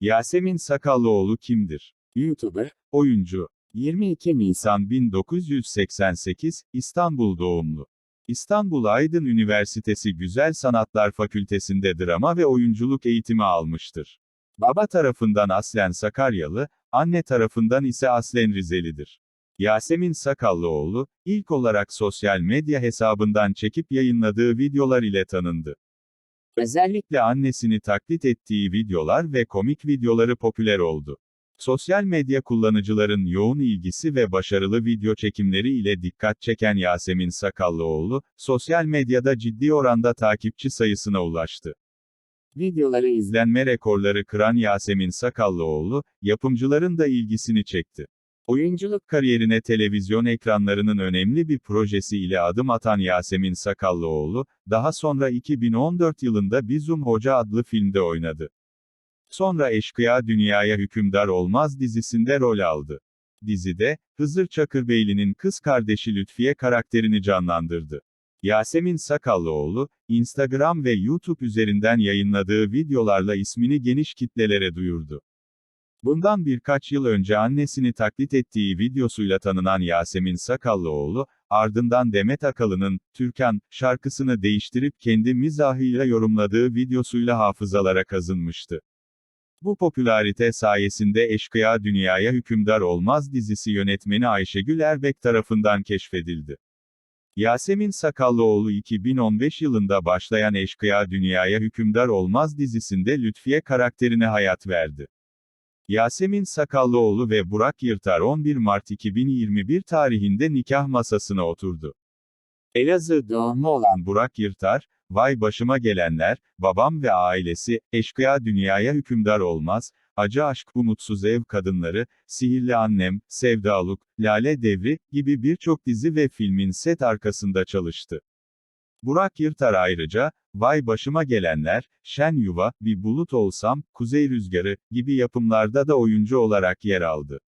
Yasemin Sakallıoğlu kimdir? YouTuber, Oyuncu. 22 Nisan Nisan 1988, İstanbul doğumlu. İstanbul Aydın Üniversitesi Güzel Sanatlar Fakültesinde drama ve oyunculuk eğitimi almıştır. Baba tarafından aslen Sakaryalı, anne tarafından ise aslen Rizelidir. Yasemin Sakallıoğlu, ilk olarak sosyal medya hesabından çekip yayınladığı videolar ile tanındı. Özellikle annesini taklit ettiği videolar ve komik videoları popüler oldu. Sosyal medya kullanıcıların yoğun ilgisi ve başarılı video çekimleri ile dikkat çeken Yasemin Sakallıoğlu, sosyal medyada ciddi oranda takipçi sayısına ulaştı. videoları izle. İzlenme rekorları kıran Yasemin Sakallıoğlu, yapımcıların da ilgisini çekti. Oyunculuk kariyerine televizyon ekranlarının önemli bir projesi ile adım atan Yasemin Sakallıoğlu, daha sonra 2014 yılında Bizum Hoca adlı filmde oynadı. Sonra Eşkıya Dünyaya Hükümdar Olmaz dizisinde rol aldı. Dizide, Hızır Çakırbeyli'nin kız kardeşi Lütfiye karakterini canlandırdı. Yasemin Sakallıoğlu, Instagram ve YouTube üzerinden yayınladığı videolarla ismini geniş kitlelere duyurdu. Bundan birkaç yıl önce annesini taklit ettiği videosuyla tanınan Yasemin Sakallıoğlu, ardından Demet Akalın'ın, Türkan, şarkısını değiştirip kendi mizahıyla yorumladığı videosuyla hafızalara kazınmıştı. Bu popülarite sayesinde Eşkıya Dünyaya Hükümdar Olmaz dizisi yönetmeni Ayşegül Erbek tarafından keşfedildi. Yasemin Sakallıoğlu 2015 yılında başlayan Eşkıya Dünyaya Hükümdar Olmaz dizisinde Lütfiye karakterine hayat verdi. Yasemin Sakallıoğlu ve Burak Yırtar 11 Mart 2021 tarihinde nikah masasına oturdu. Elazığ Doğumlu olan Burak Yırtar, Vay başıma gelenler, babam ve ailesi, eşkıya dünyaya hükümdar olmaz, acı aşk bu mutsuz ev kadınları, sihirli annem, sevdaluk, lale devri, gibi birçok dizi ve filmin set arkasında çalıştı. Burak Yırtar ayrıca, Vay başıma gelenler, Şen Yuva, Bir bulut olsam, Kuzey Rüzgarı, gibi yapımlarda da oyuncu olarak yer aldı.